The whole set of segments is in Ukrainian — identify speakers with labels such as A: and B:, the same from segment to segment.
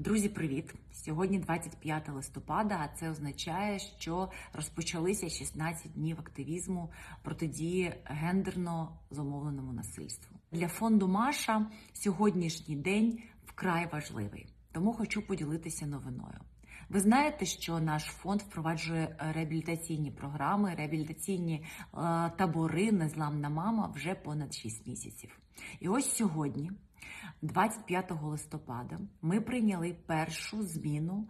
A: Друзі, привіт! Сьогодні 25 листопада, а це означає, що розпочалися 16 днів активізму протидії гендерно зумовленому насильству. Для фонду Маша сьогоднішній день вкрай важливий, тому хочу поділитися новиною. Ви знаєте, що наш фонд впроваджує реабілітаційні програми, реабілітаційні е, табори Незламна мама вже понад 6 місяців. І ось сьогодні, 25 листопада, ми прийняли першу зміну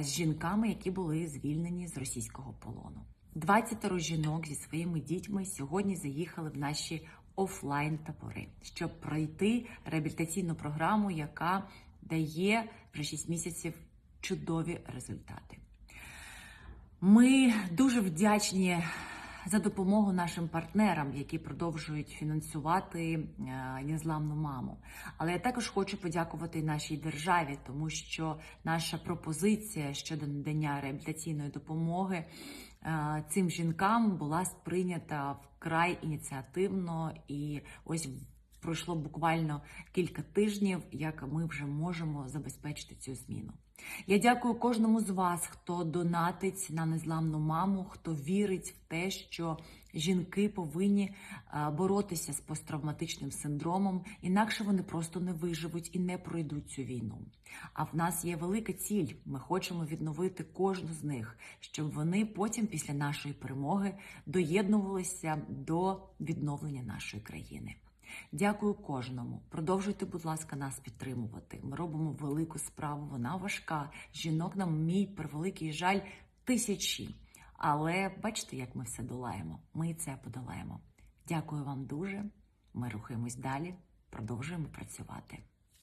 A: з жінками, які були звільнені з російського полону. 20 жінок зі своїми дітьми сьогодні заїхали в наші офлайн табори, щоб пройти реабілітаційну програму, яка дає вже 6 місяців чудові результати. Ми дуже вдячні за допомогу нашим партнерам, які продовжують фінансувати е, незламну маму. Але я також хочу подякувати нашій державі, тому що наша пропозиція щодо надання реабілітаційної допомоги е, цим жінкам була сприйнята вкрай ініціативно і ось. Пройшло буквально кілька тижнів, як ми вже можемо забезпечити цю зміну. Я дякую кожному з вас, хто донатить на незламну маму, хто вірить в те, що жінки повинні е, боротися з посттравматичним синдромом, інакше вони просто не виживуть і не пройдуть цю війну. А в нас є велика ціль. Ми хочемо відновити кожну з них, щоб вони потім, після нашої перемоги, доєднувалися до відновлення нашої країни. Дякую кожному. Продовжуйте, будь ласка, нас підтримувати. Ми робимо велику справу. Вона важка. Жінок нам мій превеликий жаль тисячі. Але бачите, як ми все долаємо. Ми це подолаємо. Дякую вам дуже. Ми рухаємось далі, продовжуємо працювати.